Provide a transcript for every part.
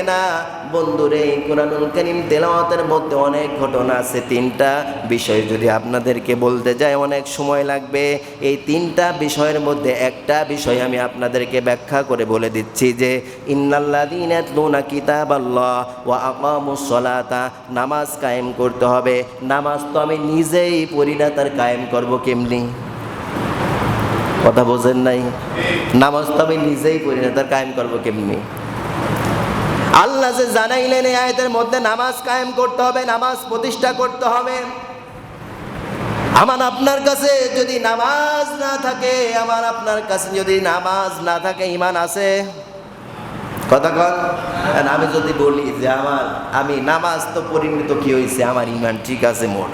হবে না। বন্ধুরে, এই কোরআনুল করিম তেলাওয়াতের মধ্যে অনেক ঘটনা আছে, তিনটা বিষয় যদি আপনাদেরকে বলতে যাই অনেক সময় লাগবে। এই তিনটা বিষয়ের মধ্যে একটা বিষয় আমি আপনাদেরকে ব্যাখ্যা করে বলে দিচ্ছি যে, ইন্নাল্লাযীনা ইয়াতলুনা কিতাবাল্লাহ ওয়া আকামুস সালাতা, নামাজ কায়েম করতে হবে। নামাজ তো আমি নিজেই পড়ি না, তার কায়েম করব কেমনি? কথা বোঝেন নাই? নামাজ তো আমি নিজেই পড়ি না, তার কায়েম করব কেমনি? আল্লাহ যে জানাইলেন এই আয়তের মধ্যে নামাজ কায়েম করতে হবে, নামাজ প্রতিষ্ঠা করতে হবে। আমার আপনার কাছে যদি নামাজ না থাকে, আমার আপনার কাছে যদি নামাজ না থাকে ইমান আছে? কথা কন। আমি যদি বলি যে আমার, আমি নামাজ তো পরিণত কি হয়েছে আমার ইমান ঠিক আছে মোট।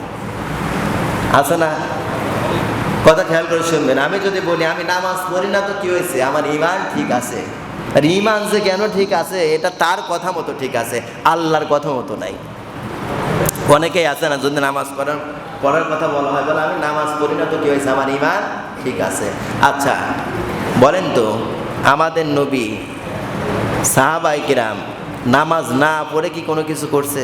আছে না? কথা খেয়াল করে শুনবেন। আমি যদি বলি আমি নামাজ পড়ি না তো কি হয়েছে আমার ইমান ঠিক আছে। আর ইমান যে কেন ঠিক আছে, এটা তার কথা মতো ঠিক আছে, আল্লাহর কথা মতো নাই। অনেকেই আছে না, যদি নামাজ পড়ার পড়ার কথা বলা হয়, বলে, আমি নামাজ পড়ি না তো কি হয়েছে? আমার ইমান ঠিক আছে। আচ্ছা বলেন তো, আমাদের নবী সাহাবাই কিরাম নামাজ না পড়ে কি কোনো কিছু করছে?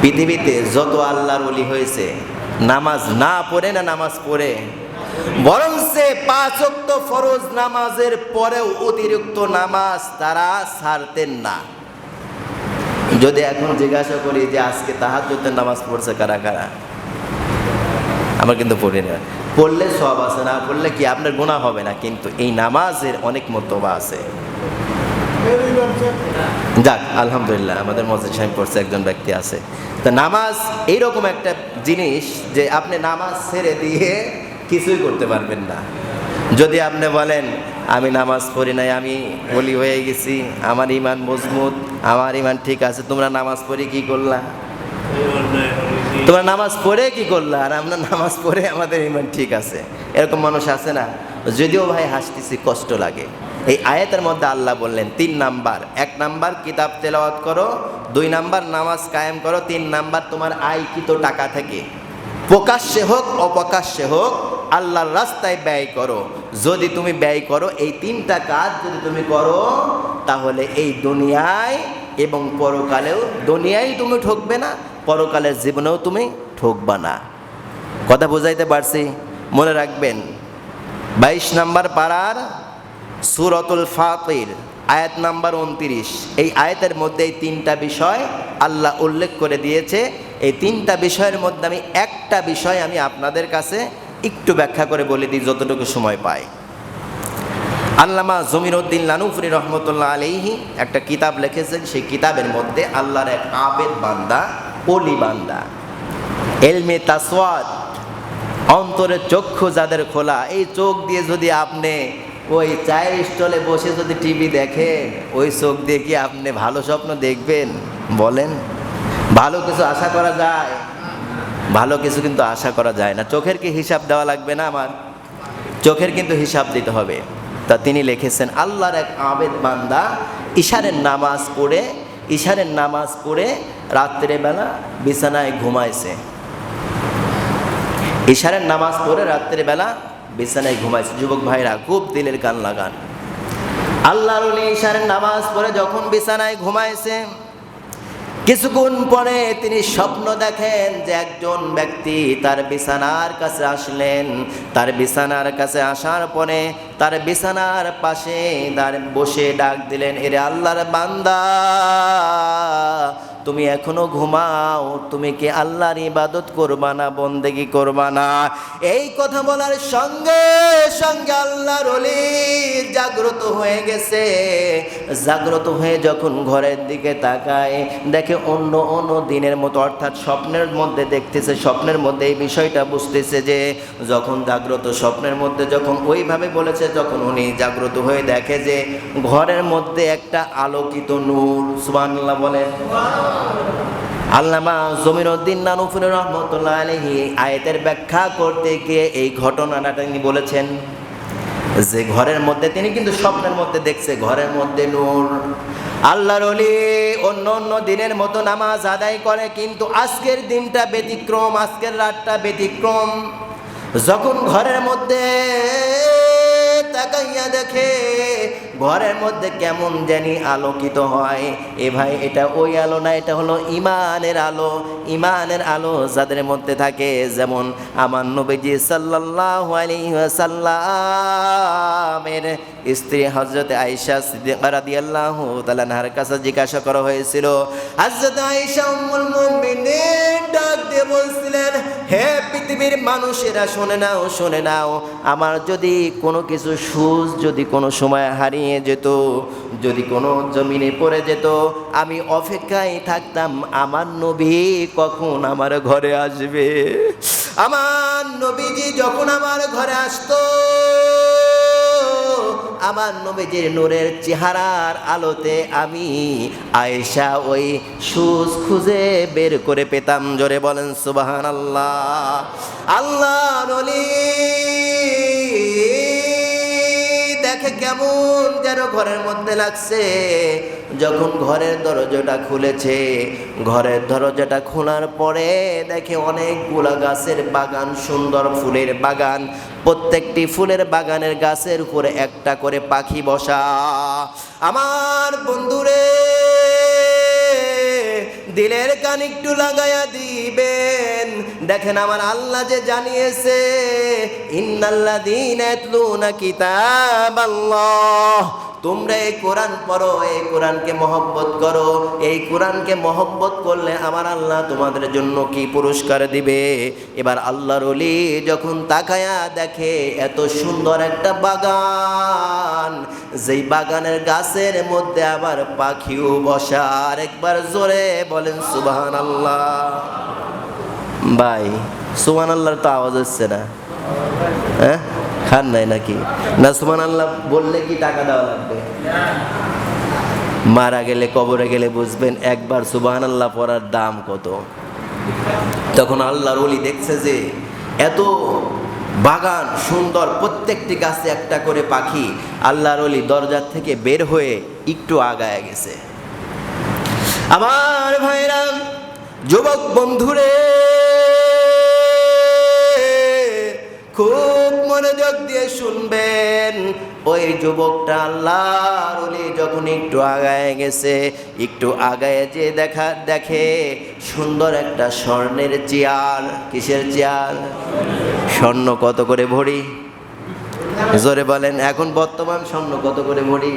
পৃথিবীতে যত আল্লাহর অলি হয়েছে, নামাজ না পড়ে না নামাজ পড়ে? বরং সে পাঁচ ওয়াক্ত ফরজ নামাজের পরেও অতিরিক্ত নামাজ তারা না। যদি এখন জিজ্ঞাসা করি যে আজকে নামাজ পড়ছে কারা কারা? আমার কিন্তু পড়ি না। পড়লে সব আছে, না পড়লে কি আপনার গুণা হবে না? কিন্তু এই নামাজের অনেক মতবা আছে। যাক, আলহামদুলিল্লাহ, আমাদের মসজিদ সাহেব পড়ছে, একজন ব্যক্তি আছে। তো নামাজ এইরকম একটা জিনিস যে আপনি নামাজ ছেড়ে দিয়ে কিছুই করতে পারবেন না। যদি আপনি বলেন, আমি নামাজ পড়ি নাই, আমি বলি হয়ে গেছি, আমার ইমান মজবুত, আমার ইমান ঠিক আছে, তোমরা নামাজ পড়ে কি করলা? তোমরা নামাজ পড়ে কি করলা? আর আমরা নামাজ পড়ে আমাদের ইমান ঠিক আছে। এরকম মানুষ আছে না? যদিও ভাই হাসতেছি, কষ্ট লাগে। এই আয়াতের মধ্যে আল্লাহ বললেন, তিন নাম্বার, এক নাম্বার কিতাব তেলাওয়াত করো, দুই নাম্বার নামাজ কায়েম করো, তিন নাম্বার তোমার আয়কৃত টাকা থেকে। প্রকাশ্যে হোক, অপ্রকাশ্যে হোক আল্লাহর রাস্তায় ব্যয় করো। যদি তুমি ব্যয় করো এই তিনটা কাজ যদি তুমি করো, তাহলে এই দুনিয়ায় এবং পরকালেও দুনিয়ায় তুমি ঠকবে না, পরকালের জীবনেও তুমি ঠকবা না। কথা বুঝাইতে পারছি? মনে রাখবেন, বাইশ নাম্বার পাড়ার সুরতুল ফাতির, আয়াত নাম্বার উনত্রিশ। এই আয়াতের মধ্যে এই তিনটা বিষয় আল্লাহ উল্লেখ করে দিয়েছে। এই তিনটা বিষয়ের মধ্যে আমি একটা বিষয় আমি আপনাদের কাছে একটু ব্যাখ্যা করে বলে দিই যতটুকু সময় পাই। আল্লামা জমিরউদ্দিন লানুফরি রহমতুল্লাহ আলিহি একটা কিতাব লিখেছেন, সেই কিতাবের মধ্যে আল্লাহর এক আবেদ বান্দা অলি বান্দা। এলমে তাসওয়াদ অন্তরের চক্ষু যাদের খোলা, এই চোখ দিয়ে যদি আপনি ওই চায়ের স্টলে বসে যদি টিভি দেখেন, ওই চোখ দিয়ে কি আপনি ভালো স্বপ্ন দেখবেন? বলেন। ভালো কিছু আশা করা যায়? ভালো কিছু কিন্তু আশা করা যায় না। চোখের কি হিসাব দেওয়া লাগবে না আমার? চোখের কিন্তু হিসাব দিতে হবে। তা তিনি লিখেছেন, আল্লাহর এক আবেদ বান্দা ইশারের নামাজ পড়ে ইশারের নামাজ পড়ে রাত্রেবেলা বিছানায় ঘুমাইছে। ইশারের নামাজ পড়ে রাত্রেবেলা বিছানায় ঘুমাইছে। যুবক ভাইরা, খুব দিলের গান লাগান। আল্লাহর ইশারের নামাজ পড়ে যখন বিছানায় ঘুমাইছে কিছুক্ষণ পরে তিনি স্বপ্ন দেখেন যে একজন ব্যক্তি তার বিছানার কাছে আসলেন। তার বিছানার কাছে আসার পরে তার বিছানার পাশে তার বসে ডাক দিলেন, এরে আল্লাহর বান্দা তুমি এখনও ঘুমাও, তুমি কি আল্লাহর ইবাদত করবা না, বন্দেগি করবা না? এই কথা বলার সঙ্গে সঙ্গে আল্লাহর ওলি জাগ্রত হয়ে গেছে। জাগ্রত হয়ে যখন ঘরের দিকে তাকায়, দেখে অন্য অন্য দিনের মতো, অর্থাৎ স্বপ্নের মধ্যে দেখতেছে, স্বপ্নের মধ্যে এই বিষয়টা বুঝতেছে যে, যখন জাগ্রত স্বপ্নের মধ্যে যখন ওইভাবে বলেছে যখন উনি জাগ্রত হয়ে দেখে যে, ঘরের মধ্যে একটা আলোকিত নূর, সুবহানাল্লাহ বলেন। আল্লামা জমিরউদ্দিন নানুফুর রহমতুল্লাহ আলহি আয়াতের ব্যাখ্যা করতে গিয়ে এই ঘটনাটা তিনি বলেছেন যে ঘরের মধ্যে, তিনি কিন্তু স্বপ্নের মধ্যে দেখছে, ঘরের মধ্যে নূর। আল্লাহর অলি অন্য অন্য দিনের মতো নামাজ আদায় করে, কিন্তু আজকের দিনটা ব্যতিক্রম, আজকের রাতটা ব্যতিক্রম। যখন ঘরের মধ্যে তাকাইয়া দেখে ঘরের মধ্যে কেমন জানি আলোকিত হয়। এ ভাই, এটা ওই আলো না, এটা হলো ইমানের আলো। ইমানের আলো যাদের মধ্যে থাকে, যেমন আমার নবীজি সাল্লাল্লাহু আলাইহি ওয়াসাল্লামের স্ত্রী হযরত আয়েশা সিদ্দিকা রাদিয়াল্লাহু তাআলা আনহার কাছে জিজ্ঞাসা করা হয়েছিল উম্মুল মুমিনিন ডাক দিয়ে বলছিলেন, হে পৃথিবীর মানুষেরা, শুনে নাও শুনে নাও। আমার যদি কোনো কিছু, সুজ যদি কোনো সময় হারিয়ে যেত, যদি কোনো জমিনে পড়ে যেত, আমি অপেক্ষায় থাকতাম, আমার নবী কখন আমার ঘরে আসবে? আমার নবীজি যখন আমার ঘরে আসতো, আমার নবীজির নূরের চেহারার আলোতে আমি আয়েশা ওই সুজ খুঁজে বের করে পেতাম। জোরে বলেন সুবাহান আল্লাহ আল্লাহ নলি দেখে কেমন যেন ঘরের মধ্যে লাগছে। যখন ঘরের দরজাটা খুলেছে, ঘরের দরজাটা খোলার পরে দেখে অনেকগুলা গাছের বাগান, সুন্দর ফুলের বাগান। প্রত্যেকটি ফুলের বাগানের গাছের উপরে একটা করে পাখি বসা। আমার বন্ধুরে, দিলের কান একটু লাগাইয়া দিবেন। দেখেন আমার আল্লাহ যে জানিয়েছে তোমরা এই কোরআন পড়ো, এই কোরআনকে মহব্বত করো, এই কোরআনকে মহব্বত করলে আমার আল্লাহ তোমাদের জন্য কি পুরস্কার দিবে? এবার আল্লাহর অলি যখন তাকায়া দেখে, এত সুন্দর একটা বাগান, যেই বাগানের গাছের মধ্যে আবার পাখিও বসা আর একবার জোরে বলেন সুবাহান আল্লাহ ভাই সুমান আল্লাহর তো আওয়াজ হচ্ছে না। হ্যাঁ? খান নাই নাকি? না সুমান আল্লাহ বললে কি টাকা দেওয়া লাগবে? মারা গেলে, কবরে গেলে বুঝবেন একবার সুবাহান আল্লাহ পড়ার দাম কত। তখন আল্লাহর অলি দেখছে যে, এত বাগান সুন্দর, প্রত্যেকটি গাছে একটা করে পাখি আল্লাহর অলি দরজার থেকে বের হয়ে একটু আগায় গেছে। আমার ভাইরা, যুবক বন্ধুরে খুব মনোযোগ দিয়ে শুনবেন। ওই যুবকটা আল্লাহর ওলি যখন একটু আগায় গেছে, একটু আগায় যে দেখা, দেখে সুন্দর একটা স্বর্ণের চেয়ার। কিসের চেয়ার? স্বর্ণ কত করে ভরি? জোরে বলেন, এখন বর্তমান স্বর্ণ কত করে ভরি?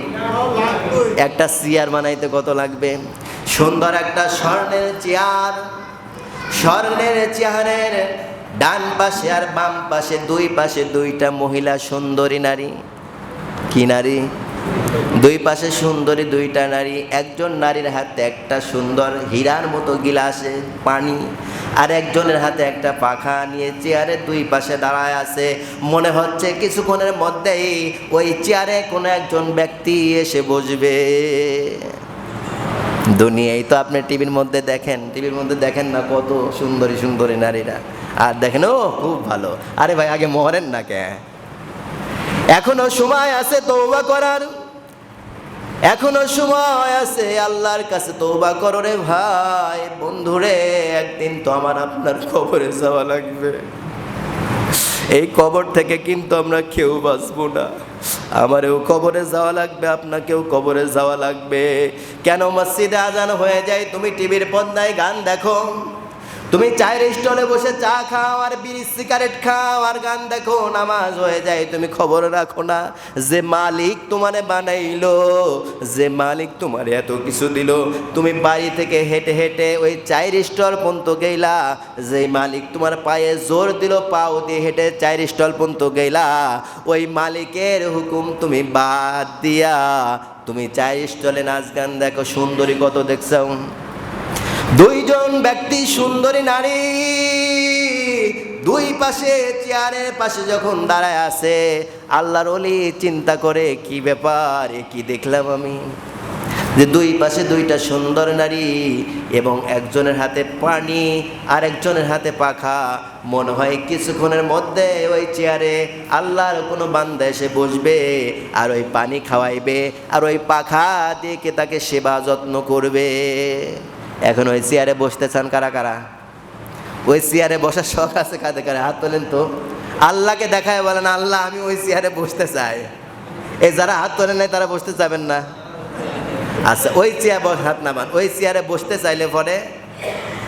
একটা চেয়ার বানাইতে কত লাগবে? সুন্দর একটা স্বর্ণের চেয়ার। স্বর্ণের চেয়ারের ডান পাশে আর বাম পাশে, দুই পাশে দুইটা মহিলা সুন্দরী নারী। কি নারী? দুই পাশে সুন্দরী দুইটা নারী, একজন নারীর হাতে একটা সুন্দর হীরার মতো গিলাসে, পানি, আর একজনের হাতে একটা পাখা নিয়ে চেয়ারের দুই পাশে দাঁড়ায় আছে। মনে হচ্ছে কিছুক্ষণের মধ্যেই ওই চেয়ারে কোনো একজন ব্যক্তি এসে বসবে। দুনিয়ায় তো আপনি টিভির মধ্যে দেখেন, টিভির মধ্যে দেখেন না কত সুন্দরী সুন্দরী নারীরা। আর দেখেন, ও, খুব ভালো। আরে ভাই, আগে মরেন না কে? এখনও সময় আছে তৌবা করার। এখনও সময় আছে আল্লাহর কাছে তৌবা করো রে ভাই। বন্ধুরে, একদিন তো আমার আপনার খবরে যাওয়া লাগবে। এই কবর থেকে কিন্তু আমরা কেউ বাঁচবো না। আমারও কবরে যাওয়া লাগবে, আপনাকেও কবরে যাওয়া লাগবে। কেন মসজিদে আজান হয়ে যায়? তুমি টিভির পর্দায় গান দেখো। তুমি চায়ের স্টলে বসে চা খাও আর বিড়ি, সিগারেট খাও আর গান দেখো, নামাজ হয়ে যায়। তুমি খবর রাখো না যে মালিক তোমারে বানাইলো, যে মালিক তোমার এত কিছু দিল। তুমি বাড়ি থেকে হেঁটে হেঁটে ওই চায়ের স্টল পর্যন্ত গেলা যে মালিক তোমার পায়ে জোর দিল, পাও দিয়ে হেঁটে চায়ের স্টল পর্যন্ত গেলা ওই মালিকের হুকুম তুমি বাদ দিয়া, তুমি চায়ের স্টলে নাচ গান দেখো, সুন্দরী কত দেখছ দুইজন ব্যক্তি সুন্দরী নারী, দুই পাশে চেয়ারের পাশে যখন দাঁড়ায় আছে, আল্লাহর অলি চিন্তা করে, কি ব্যাপার? কি দেখলাম আমি? যে দুই পাশে দুইটা সুন্দর নারী এবং একজনের হাতে পানি, আর একজনের হাতে পাখা। মনে হয় কিছুক্ষণের মধ্যে ওই চেয়ারে আল্লাহর কোনো বান্দা এসে বসবে, আর ওই পানি খাওয়াইবে, আর ওই পাখা দিয়ে তাকে সেবা যত্ন করবে। এখন ওই চেয়ারে বসতে চান কারা কারা? ওই চেয়ারে বসার শখ আছে কাদের কারে হাত তোলেন তো। আল্লাহকে দেখায় বলেন, আল্লাহ, আমি ওই চেয়ারে বসতে চাই। এই যারা হাত তোলে নাই, তারা বসতে চাবেন না। আচ্ছা ওই চেয়ার বস, হাত নামান। ওই চেয়ারে বসতে চাইলে পরে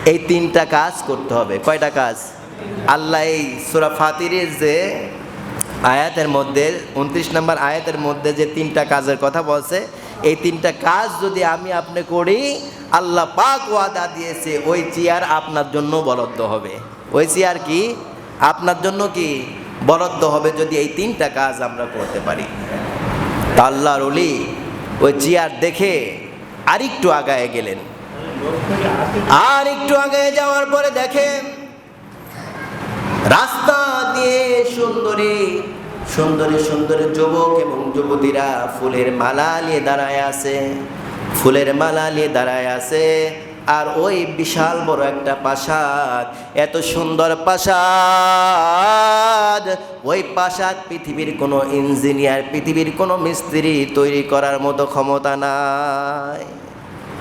এই তিনটা কাজ করতে হবে। কয়টা কাজ? আল্লাহ এই সুরা ফাতিরের যে আয়াতের মধ্যে, উনত্রিশ নম্বর আয়াতের মধ্যে যে তিনটা কাজের কথা বলছে এই তিনটা কাজ যদি আমি আপনি করি, আল্লাহ পাক ওয়াদা দিয়েছে, ওই চেয়ার আপনার জন্য বরাদ্দ হবে। ওই চেয়ার কি? আপনার জন্য কি? বরাদ্দ হবে যদি এই তিনটা কাজ আমরা করতে পারি। তা আল্লাহর অলি ওই চেয়ার দেখে আরেকটু আগায় গেলেন। আর একটু আগে যাওয়ার পরে দেখেন, রাস্তা দিয়ে সুন্দরী সুন্দরী সুন্দরী যুবক এবং যুবতীরা ফুলের মালা নিয়ে দাঁড়ায় আছে। ফুলের মালা নিয়ে দাঁড়ায় আছে। আর ওই বিশাল বড় একটা প্রাসাদ এত সুন্দর প্রাসাদ ওই প্রাসাদ পৃথিবীর কোনো ইঞ্জিনিয়ার, পৃথিবীর কোনো মিস্ত্রি তৈরি করার মতো ক্ষমতা নাই।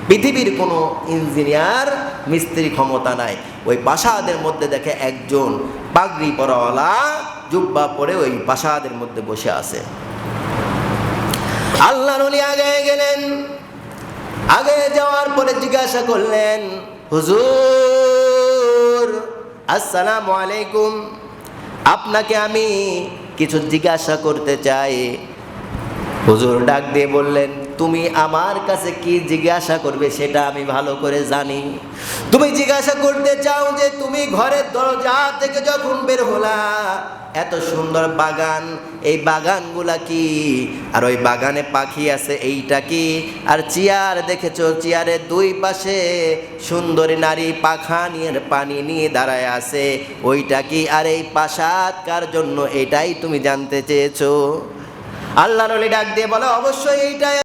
পৃথিবীর কোনো ইঞ্জিনিয়ার মিস্ত্রি ক্ষমতা নাই। ওই প্রাসাদের মধ্যে দেখে একজন পাগড়ি পরওয়ালা জুব্বা পরে ওই প্রাসাদের মধ্যে বসে আছে। আল্লাহ নলি আগে গেলেন। আগে যাওয়ার পরে জিজ্ঞাসা করলেন, হুজুর, আসসালামু আলাইকুম। আপনাকে আমি কিছু জিজ্ঞাসা করতে চাই। হুজুর ডাক দিয়ে বললেন তুমি আমার কাছে কি জিজ্ঞাসা করবে সেটা আমি ভালো করে জানি। তুমি জিজ্ঞাসা করতে চাও যে তুমি ঘরের দরজা থেকে যখন বের হলা, এত সুন্দর বাগান, এই বাগানগুলা কি? আর ওই বাগানে পাখি আছে, এইটা কি? আর চেয়ার দেখেছ? চেয়ারের দুই পাশে সুন্দরী নারী পাখা নিয়ে পানি নিয়ে দাঁড়ায় আছে, ওইটা কি? আর এই প্রাসাদ কার জন্য? এটাই তুমি জানতে চেয়েছো। আল্লাহ নলি ডাক দিয়ে বলে, অবশ্যই এইটাই